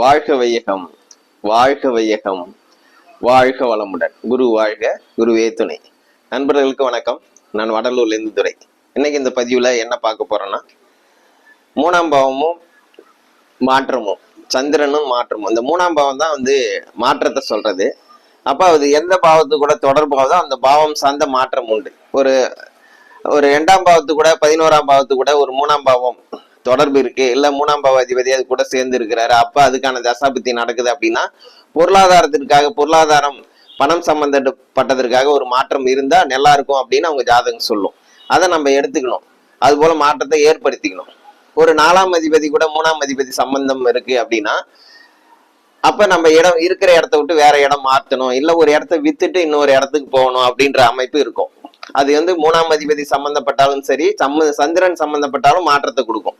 வாழ்க வையகம் வாழ்க வையகம் வாழ்க வளமுடன். குரு வாழ்க குருவே துணை. நண்பர்களுக்கு வணக்கம். நான் வடலூர்லேருந்து துறை இன்னைக்கு இந்த பதிவில் என்ன பார்க்க போறேன்னா மூணாம் பாவமும் மாற்றமும் சந்திரனும் மாற்றமும். இந்த மூணாம் பாவம் தான் வந்து மாற்றத்தை சொல்றது. அப்போ அது எந்த பாவத்து கூட தொடர்பாகதோ அந்த பாவம் சார்ந்த மாற்றம் உண்டு. ஒரு ஒரு ரெண்டாம் பாவத்து கூட பதினோராம் பாவத்து கூட ஒரு மூணாம் பாவம் தொடர்பு இருக்கு. இல்ல மூணாம் பாவ அதிபதி அது கூட சேர்ந்து இருக்கிறாரு அப்ப அதுக்கான தசாபத்தி நடக்குது அப்படின்னா பொருளாதாரத்திற்காக பொருளாதாரம் பணம் சம்பந்தப்பட்டதற்காக ஒரு மாற்றம் இருந்தா நல்லா இருக்கும் அப்படின்னு அவங்க ஜாதகம் சொல்லும். அதை நம்ம எடுத்துக்கணும். அது போல மாற்றத்தை ஏற்படுத்திக்கணும். ஒரு நாலாம் அதிபதி கூட மூணாம் அதிபதி சம்பந்தம் இருக்கு அப்படின்னா அப்ப நம்ம இடம் இருக்கிற இடத்த விட்டு வேற இடம் மாற்றணும். இல்ல ஒரு இடத்த வித்துட்டு இன்னொரு இடத்துக்கு போகணும் அப்படின்ற அமைப்பு இருக்கும். அது வந்து மூணாம் அதிபதி சம்பந்தப்பட்டாலும் சரி சம்ம சந்திரன் சம்பந்தப்பட்டாலும் மாற்றத்தை கொடுக்கும்.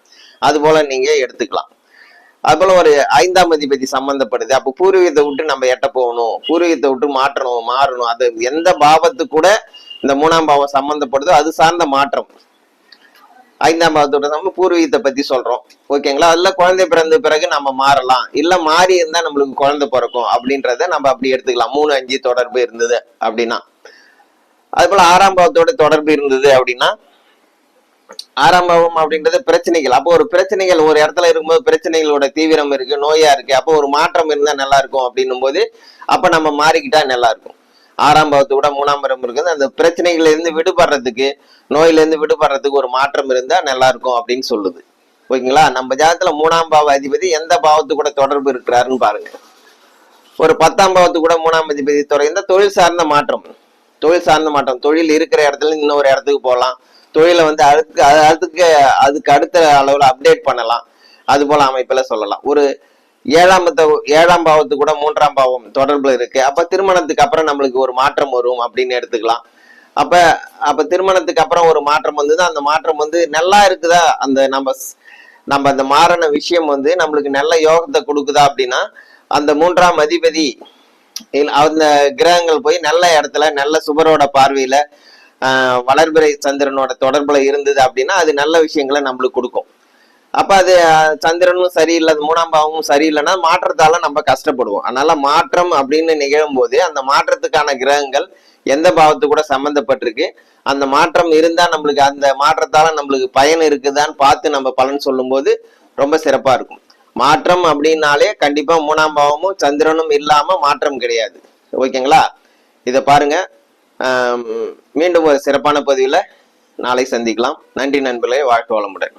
அது போல நீங்க எடுத்துக்கலாம். அது போல ஒரு ஐந்தாம் அதிபதி சம்பந்தப்படுது. அப்போ பூர்வீகத்தை விட்டு நம்ம எட்ட போகணும். பூர்வீகத்தை விட்டு மாற்றணும் மாறணும். அது எந்த பாவத்து கூட இந்த மூணாம் பாவம் சம்பந்தப்படுதோ அது சார்ந்த மாற்றம். ஐந்தாம் பாவத்தோட நம்ம பூர்வீகத்தை பத்தி சொல்றோம். ஓகேங்களா? அதுல குழந்தை பிறந்த பிறகு நம்ம மாறலாம். இல்ல மாறி இருந்தா நம்மளுக்கு குழந்தை பிறக்கும் அப்படின்றத நம்ம அப்படி எடுத்துக்கலாம். மூணு அஞ்சு தொடர்பு இருந்தது அப்படின்னா. அது போல ஆறாம் பாவத்தோட தொடர்பு இருந்தது அப்படின்னா ஆறாம் பாவம் அப்படின்றது பிரச்சனைகள். அப்போ ஒரு பிரச்சனைகள் ஒரு இடத்துல இருக்கும்போது பிரச்சனைகளோட தீவிரம் இருக்கு நோயா இருக்கு அப்போ ஒரு மாற்றம் இருந்தா நல்லா இருக்கும் அப்படின்னும் போது அப்ப நம்ம மாறிக்கிட்டா நல்லா இருக்கும் ஆறாம் பாவத்தை விட மூணாம் பரம் இருக்குது. அந்த பிரச்சனைகள்ல இருந்து விடுபடுறதுக்கு நோயில இருந்து விடுபடுறதுக்கு ஒரு மாற்றம் இருந்தா நல்லா இருக்கும் அப்படின்னு சொல்லுது. ஓகேங்களா? நம்ம ஜாதத்துல மூணாம் பாவ அதிபதி எந்த பாவத்து கூட தொடர்பு இருக்கிறாருன்னு பாருங்க. ஒரு பத்தாம் பாவத்து கூட மூணாம் அதிபதி துறை தொழில் சார்ந்த மாற்றம். தொழில் சார்ந்த மாற்றம். தொழில் இருக்கிற இடத்துல இன்னொரு இடத்துக்கு போகலாம். தொழிலை வந்து அதுக்கு அதுக்கு அதுக்கு அடுத்த அளவில் அப்டேட் பண்ணலாம். அது போல அமைப்புல சொல்லலாம். ஒரு ஏழாம் ஏழாம் பாவத்து கூட மூன்றாம் பாவம் தொடர்புல இருக்கு. அப்ப திருமணத்துக்கு அப்புறம் நம்மளுக்கு ஒரு மாற்றம் வரும் அப்படின்னு எடுத்துக்கலாம். அப்ப அப்ப திருமணத்துக்கு அப்புறம் ஒரு மாற்றம் வந்தது அந்த மாற்றம் வந்து நல்லா இருக்குதா? அந்த நம்ம நம்ம அந்த மாறின விஷயம் வந்து நம்மளுக்கு நல்ல யோகத்தை கொடுக்குதா அப்படின்னா அந்த மூன்றாம் அதிபதி அந்த கிரகங்கள் போய் நல்ல இடத்துல நல்ல சுபரோட பார்வையில வளர்பிறை சந்திரனோட தொடர்புல இருந்தது அப்படின்னா அது நல்ல விஷயங்களை நம்மளுக்கு கொடுக்கும். அப்ப அது சந்திரனும் சரியில்லை அது மூணாம் பாவமும் சரியில்லைன்னா மாற்றத்தால நம்ம கஷ்டப்படுவோம். அதனால மாற்றம் அப்படின்னு நிகழும் போது அந்த மாற்றத்துக்கான கிரகங்கள் எந்த பாவத்து கூட சம்பந்தப்பட்டிருக்கு. அந்த மாற்றம் இருந்தா நம்மளுக்கு அந்த மாற்றத்தால நம்மளுக்கு பயன் இருக்குதான்னு பார்த்து நம்ம பலன் சொல்லும்போது ரொம்ப சிறப்பா இருக்கும். மாற்றம் அப்படின்னாலே கண்டிப்பா மூணாம் பாவமும் சந்திரனும் இல்லாம மாற்றம் கிடையாது. ஓகேங்களா? இதை பாருங்க. மீண்டும் ஒரு சிறப்பான பதிவில் நாளை சந்திக்கலாம். நன்றி நண்பர்களே வாழ்க்கை வளமுடன்.